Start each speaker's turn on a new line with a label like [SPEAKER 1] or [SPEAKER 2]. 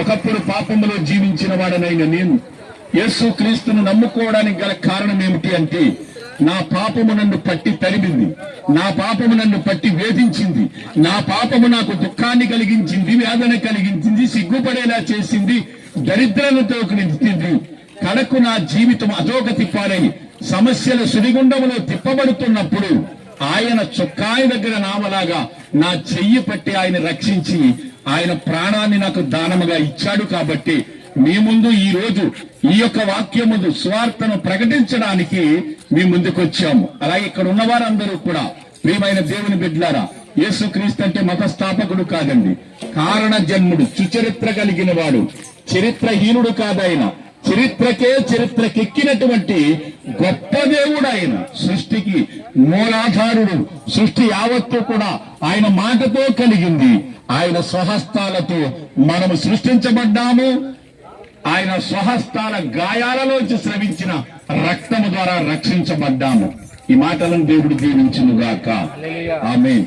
[SPEAKER 1] ఒకప్పుడు పాపములో జీవించిన వాడనైన నేను యేసు క్రీస్తును నమ్ముకోవడానికి గల కారణం ఏమిటి అంటే నా పాపము నన్ను పట్టి తరిమింది. నా పాపము నన్ను పట్టి వేధించింది. నా పాపము నాకు దుఃఖాన్ని కలిగించింది వేదన కలిగించింది సిగ్గుపడేలా చేసింది దరిద్రలతో నింపింది కడకు నా జీవితం అధోగతి పారై సమస్యల సుడిగుండములో తిప్పబడుతున్నప్పుడు ఆయన చొక్కాయి దగ్గర నామలాగా నా చెయ్యి పట్టి ఆయన రక్షించి ఆయన ప్రాణాన్ని నాకు దానముగా ఇచ్చాడు కాబట్టి మీ ముందు ఈ రోజు ఈ యొక్క వాక్యం ముందు స్వార్థను ప్రకటించడానికి మీ ముందుకు వచ్చాము. అలాగే ఇక్కడ ఉన్న వారందరూ కూడా ప్రియమైన దేవుని బిడ్లారా యేసుక్రీస్తు అంటే మత స్థాపకుడు కాదండి. కారణ జన్ముడు సుచరిత్ర కలిగిన వాడు చరిత్రహీనుడు కాదాయన. చరిత్రకే చరిత్రకెక్కినటువంటి గొప్ప దేవుడు ఆయన సృష్టికి మూలాధారుడు సృష్టి యావత్తు కూడా ఆయన మాటతో కలిగింది. ఆయన స్వహస్తాలతో మనము సృష్టించబడ్డాము. ఆయన స్వహస్తాల గాయాలలోంచి స్రవించిన రక్తము ద్వారా రక్షించబడ్డాము. ఈ మాటలను దేవుడు దీవించునుగాక. ఆమె